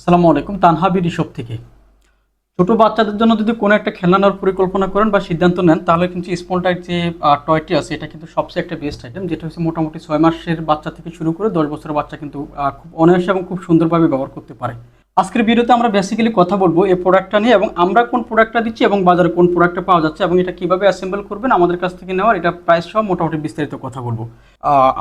আসসালামু আলাইকুম, তানহা বিডি থেকে। ছোটো বাচ্চাদের জন্য যদি কোনো একটা খেলনা নেওয়ার পরিকল্পনা করেন বা সিদ্ধান্ত নেন, তাহলে কিন্তু টাইপ যে টয়টি আছে, এটা কিন্তু সবচেয়ে একটা বেস্ট আইটেম যেটা হচ্ছে মোটামুটি ছয় মাসের বাচ্চা থেকে শুরু করে দশ বছরের বাচ্চা কিন্তু খুব অনায়াসে এবং খুব সুন্দরভাবে ব্যবহার করতে পারে। আজকের ভিডিওতে আমরা বেসিক্যালি কথা বলব এই প্রোডাক্টটা নিয়ে এবং আমরা কোন প্রোডাক্টটা দিচ্ছি এবং বাজারে কোন প্রোডাক্টটা পাওয়া যাচ্ছে এবং এটা কীভাবে অ্যাসেম্বল করবেন আমাদের কাছ থেকে নেওয়ার এটা প্রাইস সহ মোটামুটি বিস্তারিত কথা বলব।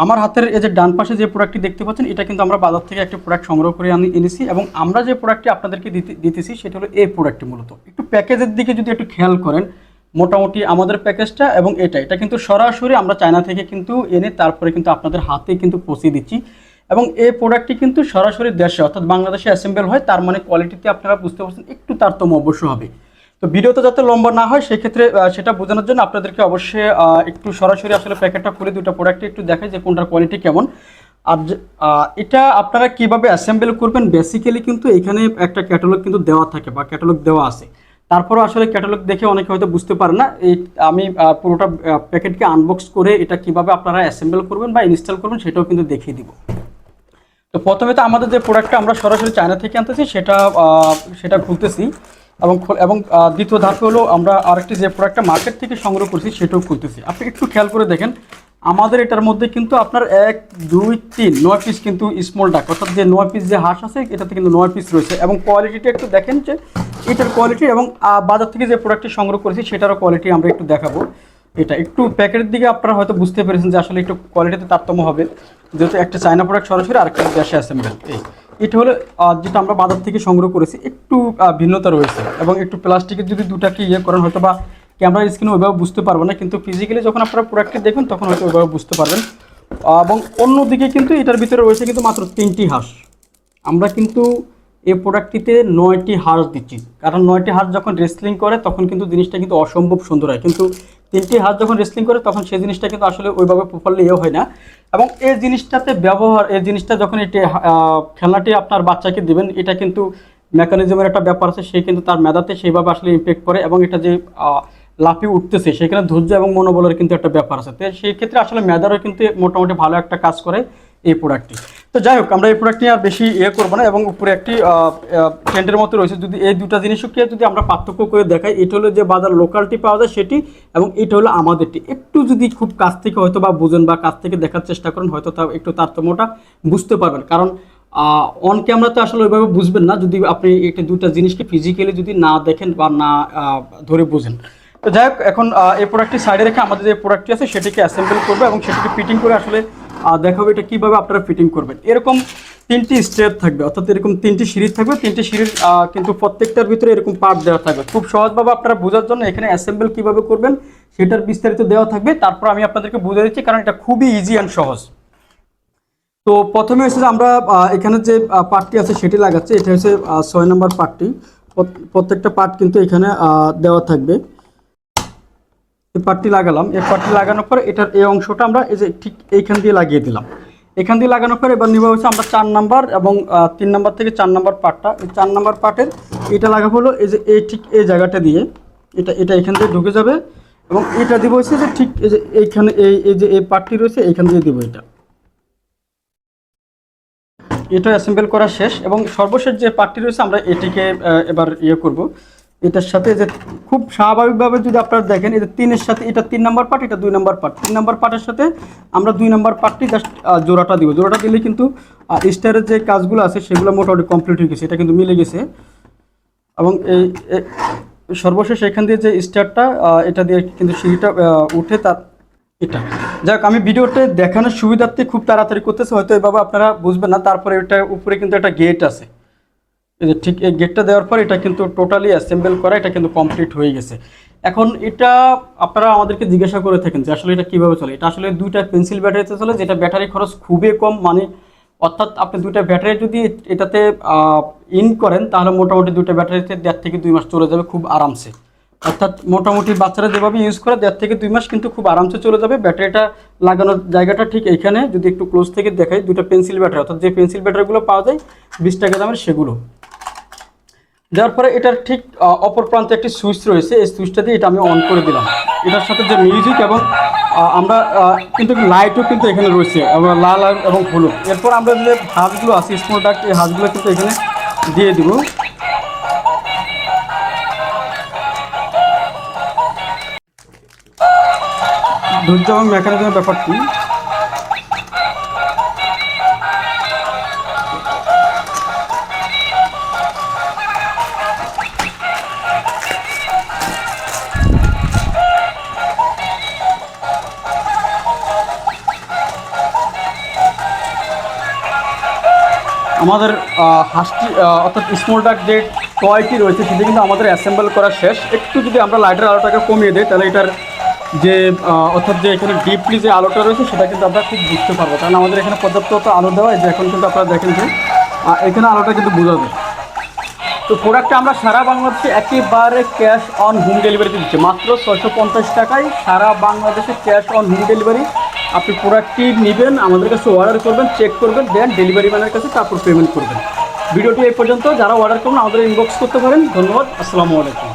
আমার হাতের এই যে ডান পাশে যে প্রোডাক্টটি দেখতে পাচ্ছেন, এটা কিন্তু আমরা বাজার থেকে একটা প্রোডাক্ট সংগ্রহ করে আনি এনেছি এবং আমরা যে প্রোডাক্টটি আপনাদেরকে দিতে দিতেছি সেটা হলো এই প্রোডাক্টটি মূলত। একটু প্যাকেজের দিকে যদি একটু খেয়াল করেন, মোটামুটি আমাদের প্যাকেজটা এবং এটা এটা কিন্তু সরাসরি আমরা চায়না থেকে কিন্তু এনে তারপরে কিন্তু আপনাদের হাতে কিন্তু পৌঁছে দিচ্ছি। এবং এই প্রোডাক্টটি কিন্তু সরাসরি দেশে, অর্থাৎ বাংলাদেশে অ্যাসেম্বল হয়, তার মানে কোয়ালিটিতে আপনারা বুঝতে পারছেন, একটু তারতম্য অবশ্য হবে। তো ভিডিওতে যাতে লম্বা না হয়, সেক্ষেত্রে সেটা বোঝানোর জন্য আপনাদেরকে অবশ্যই একটু সরাসরি আসলে প্যাকেটটা খুলে দুটো প্রোডাক্টে একটু দেখায় যে কোনটার কোয়ালিটি কেমন। আর এটা আপনারা কীভাবে অ্যাসেম্বল করবেন বেসিক্যালি কিন্তু এখানে একটা ক্যাটালগ কিন্তু দেওয়া থাকে বা ক্যাটালগ দেওয়া আছে। তারপরও আসলে ক্যাটালগ দেখে অনেকে হয়তো বুঝতে পারে না, এই আমি পুরোটা প্যাকেটকে আনবক্স করে এটা কীভাবে আপনারা অ্যাসেম্বল করবেন বা ইনস্টল করবেন, সেটাও কিন্তু দেখিয়ে দিব। তো প্রথমে তো আমাদের যে প্রোডাক্টটা আমরা সরাসরি চায়না থেকে আনতেছি, সেটা সেটা খুলতেছি। এবং এবং দ্বিতীয় ধাপ হলো আমরা আরেকটি যে প্রোডাক্টটা মার্কেট থেকে সংগ্রহ করছি, সেটাও খুলতেছি। আপনি একটু খেয়াল করে দেখেন, আমাদের এটার মধ্যে কিন্তু আপনার এক, দুই, তিন, নয় পিস কিন্তু স্মল ডাক অর্থাৎ যে নয় পিস যে হাঁস আছে, এটাতে কিন্তু নয় পিস রয়েছে। এবং কোয়ালিটিটা একটু দেখেন যে, এটার কোয়ালিটি এবং বাজার থেকে যে প্রোডাক্টটি সংগ্রহ করেছি, সেটারও কোয়ালিটি আমরা একটু দেখাবো। এটা একটু প্যাকেটের দিকে আপনারা হয়তো বুঝতে পেরেছেন যে আসলে একটু কোয়ালিটিতে তারতম্য হবে। যেহেতু একটা চায়না প্রোডাক্ট সরাসরি আর একটা দেশে অ্যাসেম্বল এই, এটা হলো যেটা আমরা বাজার থেকে সংগ্রহ করেছি, একটু ভিন্নতা রয়েছে এবং একটু প্লাস্টিকের যদি দুটাকে ইয়ে করেন, হয়তো বা ক্যামেরার স্ক্রিনে ওইভাবে বুঝতে পারব না, কিন্তু ফিজিক্যালি যখন আপনারা প্রোডাক্টটি দেখবেন, তখন হয়তো ওইভাবে বুঝতে পারবেন। এবং অন্যদিকে কিন্তু এটার ভিতরে রয়েছে কিন্তু মাত্র তিনটি হাঁস। আমরা কিন্তু এই প্রোডাক্টটিতে নয়টি হাঁস দিচ্ছি। কারণ নয়টি হাঁস যখন রেসলিং করে, তখন কিন্তু জিনিসটা কিন্তু অসম্ভব সুন্দর হয়। কিন্তু তিনটি হাত যখন রেসলিং করে, তখন সেই জিনিসটা কিন্তু আসলে ওইভাবে প্রপারলি ইয়ে হয় না। এবং এই জিনিসটাতে ব্যবহার, এই জিনিসটা যখন এটি খেলনাটি আপনার বাচ্চাকে দিবেন, এটা কিন্তু মেকানিজমের একটা ব্যাপার আছে, সে কিন্তু তার মেধাতে সেইভাবে আসলে ইম্প্যাক্ট করে এবং এটা যে লাফি লাফিয়ে উঠতেছে, সেখানে ধৈর্য এবং মনোবলের কিন্তু একটা ব্যাপার আছে। তো সেই ক্ষেত্রে আসলে মেধারও কিন্তু মোটামুটি ভালো একটা কাজ করে। এই প্রোডাক্টটি তো যাই হোক, আমরা এই প্রোডাক্ট নিয়ে আর বেশি ইয়ে করব না এবং উপরে একটি ট্রেন্ডের মতো রয়েছে। যদি এই দুটা জিনিসকে যদি আমরা পার্থক্য করে দেখাই, এটা হলো যে বাজার লোকালটি পাওয়া যায় সেটি এবং এটা হলো আমাদেরটি। একটু যদি খুব কাছ থেকে হয়তো বা বুঝেন বা কাছ থেকে দেখার চেষ্টা করেন, হয়তো তা একটু তারতম্যটা বুঝতে পারবেন। কারণ অন ক্যামেরা তো আসলে ওইভাবে বুঝবেন না, যদি আপনি একটা দুটা জিনিসকে ফিজিক্যালি যদি না দেখেন বা না ধরে বুঝেন। তো যাই হোক, এখন এই প্রোডাক্টটি সাইডে রেখে আমাদের যে প্রোডাক্টটি আছে, সেটিকে অ্যাসেম্বল করব এবং সেটিকে ফিটিং করে আসলে দেখাবো এটা কীভাবে আপনারা ফিটিং করবেন। এরকম তিনটি স্টেপ থাকবে, অর্থাৎ এরকম তিনটি সিরিজ থাকবে, তিনটি সিরিজ কিন্তু প্রত্যেকটার ভিতরে এরকম পার্ট দেওয়া থাকবে। খুব সহজভাবে আপনারা বোঝার জন্য এখানে অ্যাসেম্বল কীভাবে করবেন, সেটার বিস্তারিত দেওয়া থাকবে। তারপর আমি আপনাদেরকে বুঝে দিচ্ছি, কারণ এটা খুবই ইজি অ্যান্ড সহজ। তো প্রথমে হচ্ছে আমরা এখানে যে পার্টটি আছে সেটি লাগাচ্ছি, এটা হচ্ছে ছয় নম্বর পার্টটি প্রত- প্রত্যেকটা পার্ট কিন্তু এখানে দেওয়া থাকবে। এই পার্টটি লাগালাম। এই পার্টটি লাগানোর পর এটার এই অংশটা আমরা এই যে ঠিক এইখান দিয়ে লাগিয়ে দিলাম। এখান দিয়ে লাগানোর পর এবার নিবা হচ্ছে আমরা চার নাম্বার এবং তিন নাম্বার থেকে চার নাম্বার পার্টটা এই চার নাম্বার পার্টের এটা লাগাবো হলো এই যে এই ঠিক এই জায়গাটা দিয়ে। এটা এটা এখান দিয়ে ঢুকে যাবে এবং এটা দিব হচ্ছে যে ঠিক এই যে এইখানে এই এই যে এই পার্টটি রয়েছে এইখান দিয়ে দিব এটা। এটা অ্যাসেম্বল করা শেষ এবং সর্বশেষ যে পার্টটি রয়েছে আমরা এটিকে এবার ইয়ে করব। এটার সাথে যে খুব স্বাভাবিকভাবে যদি আপনারা দেখেন যে তিনের সাথে, এটা তিন নম্বর পার্ট, এটা দুই নম্বর পার্ট। তিন নম্বর পার্টের সাথে আমরা দুই নম্বর পার্টটি জাস্ট জোড়াটা দিব। জোড়াটা দিলে কিন্তু স্টারের যে কাজগুলো আছে, সেগুলো মোটামুটি কমপ্লিট হয়ে গেছে। এটা কিন্তু মিলে গেছে। এবং এই সর্বশেষ এখান দিয়ে যে স্টারটা এটা দিয়ে কিন্তু সিঁড়িটা উঠে তার এটা। যাক আমি ভিডিওতে দেখানোর সুবিধার্থে খুব তাড়াতাড়ি করতেছে। হয়তো এভাবে আপনারা বুঝবেন না। তারপরে এটা উপরে কিন্তু একটা গেট আছে। এই যে ঠিক এই গেটটা দেওয়ার পর এটা কিন্তু টোটালি অ্যাসেম্বল করা, এটা কিন্তু কমপ্লিট হয়ে গেছে। এখন এটা আপনারা আমাদেরকে জিজ্ঞাসা করে থাকেন যে আসলে এটা কীভাবে চলে? এটা আসলে দুইটা পেন্সিল ব্যাটারিতে চলে, যেটা ব্যাটারি খরচ খুবই কম মানে অর্থাৎ আপনি দুইটা ব্যাটারি যদি এটাতে ইন করেন, তাহলে মোটামুটি দুইটা ব্যাটারিতে দেড় থেকে দুই মাস চলে যাবে খুব আরামসে। অর্থাৎ মোটামুটি বাচ্চারা যেভাবে ইউজ করে, দেড় থেকে দুই মাস কিন্তু খুব আরামসে চলে যাবে। ব্যাটারিটা লাগানোর জায়গাটা ঠিক এইখানে, যদি একটু ক্লোজ থেকে দেখাই দুটো পেন্সিল ব্যাটারি অর্থাৎ যে পেন্সিল ব্যাটারিগুলো পাওয়া যায়, বিশ টাকা দামের সেগুলো। যার পরে এটার ঠিক অপর প্রান্তে একটি সুইচ রয়েছে। এই সুইচটা দিয়ে এটা আমি অন করে দিলাম। এটার সাথে যে মিউজিক এবং আমরা কিন্তু লাইটও কিন্তু এখানে রয়েছে লাল এবং হলুদ। এরপর আমরা যে হাঁসগুলো আছে স্মল ডাক এই হাঁসগুলো কিন্তু এখানে দিয়ে দিব। ধৈর্য এবং মেকানিজমের ব্যাপারটি আমাদের হাঁসটি অর্থাৎ স্মল ডাক যে টয়টি রয়েছে, সেটি কিন্তু আমাদের অ্যাসেম্বল করা শেষ। একটু যদি আমরা লাইটের আলোটাকে কমিয়ে দিই, তাহলে এটার যে অর্থাৎ যে এখানে ডিপলি যে আলোটা রয়েছে, সেটা কিন্তু আমরা খুব বুঝতে পারব। কারণ আমাদের এখানে পর্যাপ্ত আলো দেওয়া যে এখন কিন্তু আপনারা দেখেন যে এখানে আলোটা কিন্তু বোঝা যায় তো প্রোডাক্টটা আমরা সারা বাংলাদেশে একেবারে ক্যাশ অন হোম ডেলিভারিতে দিচ্ছি। মাত্র ছয়শো পঞ্চাশ টাকায় সারা বাংলাদেশে ক্যাশ অন হোম ডেলিভারি আপনি প্রোডাক্টটি নেবেন, আমাদের কাছে অর্ডার করবেন চেক করবেন দেন ডেলিভারি ম্যানের কাছে তারপর পেমেন্ট করবেন। ভিডিওটি এই পর্যন্ত, যারা অর্ডার করবেন, আমাদের ইনবক্স করতে পারেন। ধন্যবাদ, আসসালামু আলাইকুম।